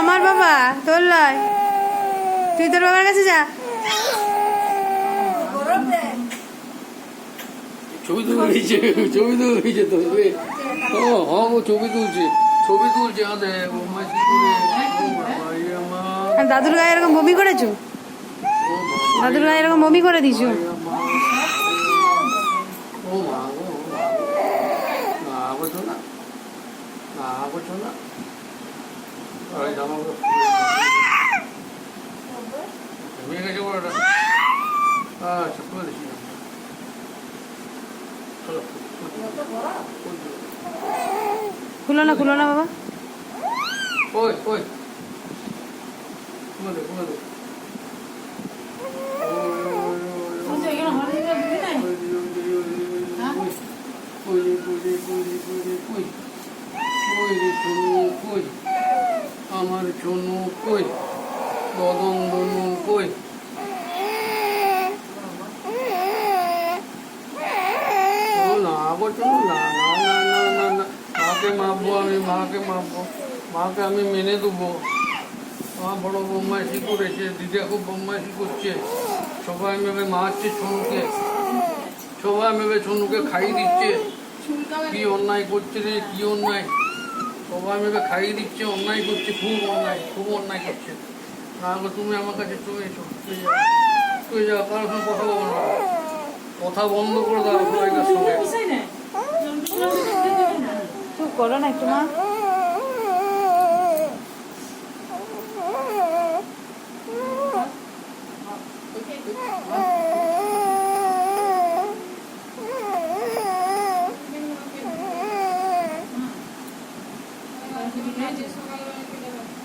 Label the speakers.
Speaker 1: আমার বাবা তোর লয়। তুই তোর বাবার কাছে যা।
Speaker 2: ছবি তুলছে ছবি তুলছে তো ও হ্যাঁ ও ছবি তুলছে ছবি তুলছে বাবা,
Speaker 1: দাদুর গায়ে এরকম বমি করেছ? দাদুর গায়ে এরকম বমি করে দিছো
Speaker 2: এ আমার। ও মা গো, ও মা গো। না বলছো না না বলছো না আরে জামাগুলো ঘুমিয়ে গেছে বড় আচ্ছা খুলে দিচ্ছি না। খুলে
Speaker 1: না খুলো না বাবা
Speaker 2: ওই ওই খুলে দে খুলে দে আমার চনু কই? বদন দনু কই? না বলছো না না না না না না মাকে মাপবো আমি? মাকে মাপবো মাকে আমি মেনে দেবো মা বড় বদমাইশি করেছে, দিদা খুব বদমাইশি করছে। সবাই মেবে মারছে ছনুকে। সবাই মেবে ছনুকে খাইয়ে দিচ্ছে। কি অন্যায় করছে রে? কি অন্যায়? সবাই মেবে খাইয়ে দিচ্ছে অন্যায় করছে খুব অন্যায় খুব অন্যায় করছে। না গো তুমি আমার কাছে চলে এসো তুই যা তুই যা কারোর সঙ্গে কথা বলব না। কথা বন্ধ করে দাও সবাইকার সঙ্গে
Speaker 1: চুপ করো না একটু মা 你们呢 Najis.